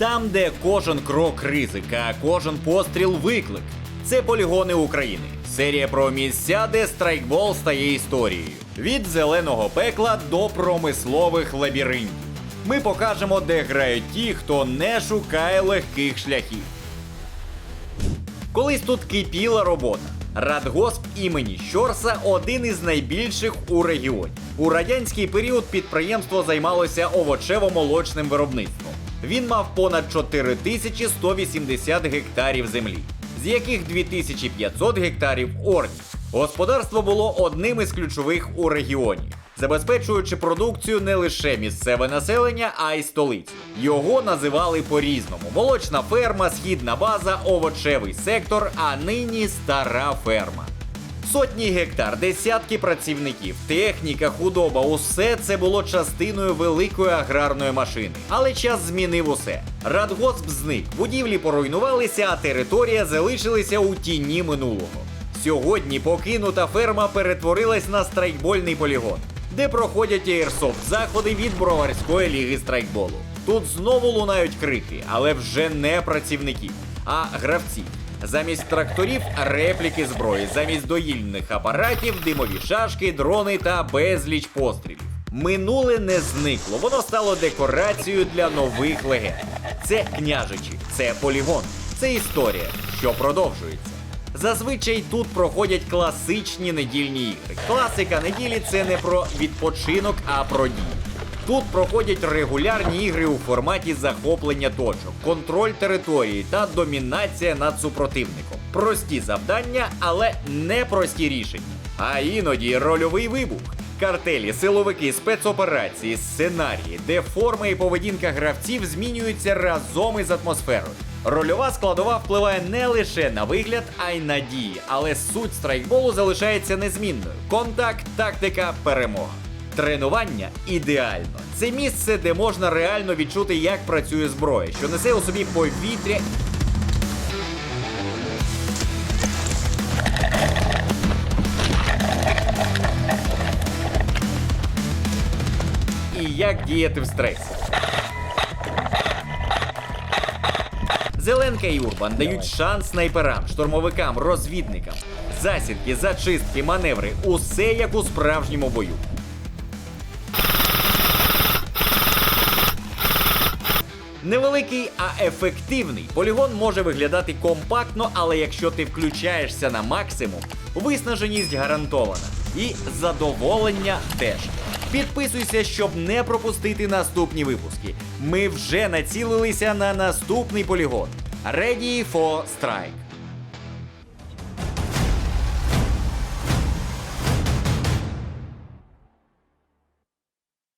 Там, де кожен крок ризика, кожен постріл виклик. Це полігони України. Серія про місця, де страйкбол стає історією. Від зеленого пекла до промислових лабіринтів. Ми покажемо, де грають ті, хто не шукає легких шляхів. Колись тут кипіла робота. Радгосп імені Щорса один із найбільших у регіоні. У радянський період підприємство займалося овочево-молочним виробництвом. Він мав понад 4180 гектарів землі, з яких 2500 гектарів орні. Господарство було одним із ключових у регіоні, забезпечуючи продукцію не лише місцеве населення, а й столицю. Його називали по-різному: молочна ферма, східна база, овочевий сектор, а нині стара ферма. Сотні гектар, десятки працівників, техніка, худоба усе це було частиною великої аграрної машини. Але час змінив усе. Радгосп зник, будівлі поруйнувалися, а територія залишилася у тіні минулого. Сьогодні покинута ферма перетворилась на страйкбольний полігон, де проходять ейрсофт заходи від Броварської ліги страйкболу. Тут знову лунають крики, але вже не працівників, а гравців. Замість тракторів репліки зброї, замість доїльних апаратів, димові шашки, дрони та безліч пострілів. Минуле не зникло, воно стало декорацією для нових легенд. Це княжичі, це полігон, це історія, що продовжується. Зазвичай тут проходять класичні недільні ігри. Класика неділі це не про відпочинок, а про дії. Тут проходять регулярні ігри у форматі захоплення точок, контроль території та домінація над супротивником. Прості завдання, але не прості рішення. А іноді рольовий вибух. Картелі, силовики, спецоперації, сценарії, де форма і поведінка гравців змінюються разом із атмосферою. Рольова складова впливає не лише на вигляд, а й на дії, але суть страйкболу залишається незмінною: контакт, тактика, перемога. Тренування ідеально. Це місце, де можна реально відчути, як працює зброя, що несе у собі повітря. І як діяти в стресі. Зеленка і Урбан дають шанс снайперам, штурмовикам, розвідникам. Засідки, зачистки, маневри усе як у справжньому бою. Невеликий, а ефективний. Полігон може виглядати компактно, але якщо ти включаєшся на максимум, виснаженість гарантована. І задоволення теж. Підписуйся, щоб не пропустити наступні випуски. Ми вже націлилися на наступний полігон. Ready for Strike.